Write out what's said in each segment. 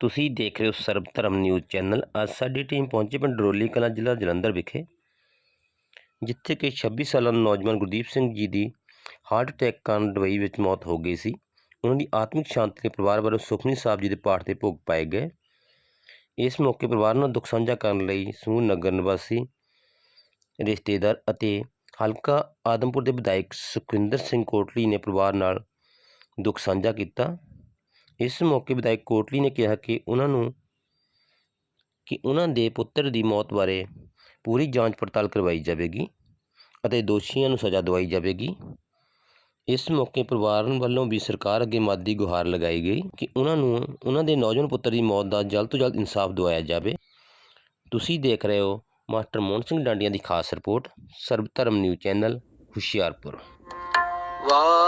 ਤੁਸੀਂ ਦੇਖ ਰਹੇ ਹੋ ਸਰਬ ਧਰਮ ਨਿਊਜ਼ ਚੈਨਲ। ਅੱਜ ਸਾਡੀ ਟੀਮ ਪਹੁੰਚੀ ਪਿੰਡ ਡਰੋਲੀ ਕਲਾਂ ਜ਼ਿਲ੍ਹਾ ਜਲੰਧਰ ਵਿਖੇ, ਜਿੱਥੇ ਕਿ 26 ਸਾਲਾ ਨੌਜਵਾਨ ਗੁਰਦੀਪ ਸਿੰਘ ਜੀ ਦੀ ਹਾਰਟ ਅਟੈਕ ਕਾਰਨ ਦੁਬਈ ਵਿੱਚ ਮੌਤ ਹੋ ਗਈ ਸੀ। ਉਹਨਾਂ ਦੀ ਆਤਮਿਕ ਸ਼ਾਂਤੀ ਲਈ ਪਰਿਵਾਰ ਵੱਲੋਂ ਸੁਖਮਨੀ ਸਾਹਿਬ ਜੀ ਦੇ ਪਾਠ ਦੇ ਭੋਗ ਪਾਏ ਗਏ। ਇਸ ਮੌਕੇ ਪਰਿਵਾਰ ਨਾਲ ਦੁੱਖ ਸਾਂਝਾ ਕਰਨ ਲਈ ਸਮੂਹ ਨਗਰ ਨਿਵਾਸੀ, ਰਿਸ਼ਤੇਦਾਰ ਅਤੇ ਹਲਕਾ ਆਦਮਪੁਰ ਦੇ ਵਿਧਾਇਕ ਸੁਖਵਿੰਦਰ ਸਿੰਘ ਕੋਟਲੀ ਨੇ ਪਰਿਵਾਰ ਨਾਲ ਦੁੱਖ ਸਾਂਝਾ ਕੀਤਾ। ਇਸ ਮੌਕੇ ਵਿਧਾਇਕ ਕੋਟਲੀ ਨੇ ਕਿਹਾ ਕਿ ਉਹਨਾਂ ਨੂੰ, ਕਿ ਉਹਨਾਂ ਦੇ ਪੁੱਤਰ ਦੀ ਮੌਤ ਬਾਰੇ ਪੂਰੀ ਜਾਂਚ ਪੜਤਾਲ ਕਰਵਾਈ ਜਾਵੇਗੀ ਅਤੇ ਦੋਸ਼ੀਆਂ ਨੂੰ ਸਜ਼ਾ ਦਵਾਈ ਜਾਵੇਗੀ। ਇਸ ਮੌਕੇ ਪਰਿਵਾਰ ਵੱਲੋਂ ਵੀ ਸਰਕਾਰ ਅੱਗੇ ਮਾਦੀ ਗੁਹਾਰ ਲਗਾਈ ਗਈ ਕਿ ਉਹਨਾਂ ਨੂੰ, ਉਹਨਾਂ ਦੇ ਨੌਜਵਾਨ ਪੁੱਤਰ ਦੀ ਮੌਤ ਦਾ ਜਲਦ ਤੋਂ ਜਲਦ ਇਨਸਾਫ ਦਿਵਾਇਆ ਜਾਵੇ। ਤੁਸੀਂ ਦੇਖ ਰਹੇ ਹੋ ਮਾਸਟਰ ਮੋਹਨ ਸਿੰਘ ਡਾਂਡੀਆਂ ਦੀ ਖਾਸ report Sarab Dharam news channel Hoshiarpur. Waheguru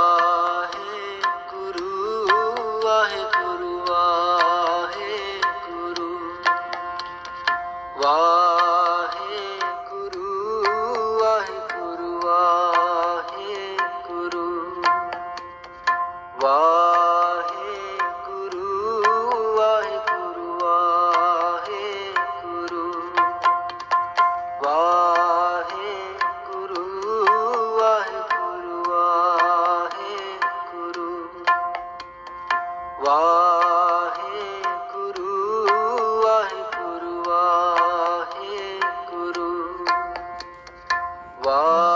Wow.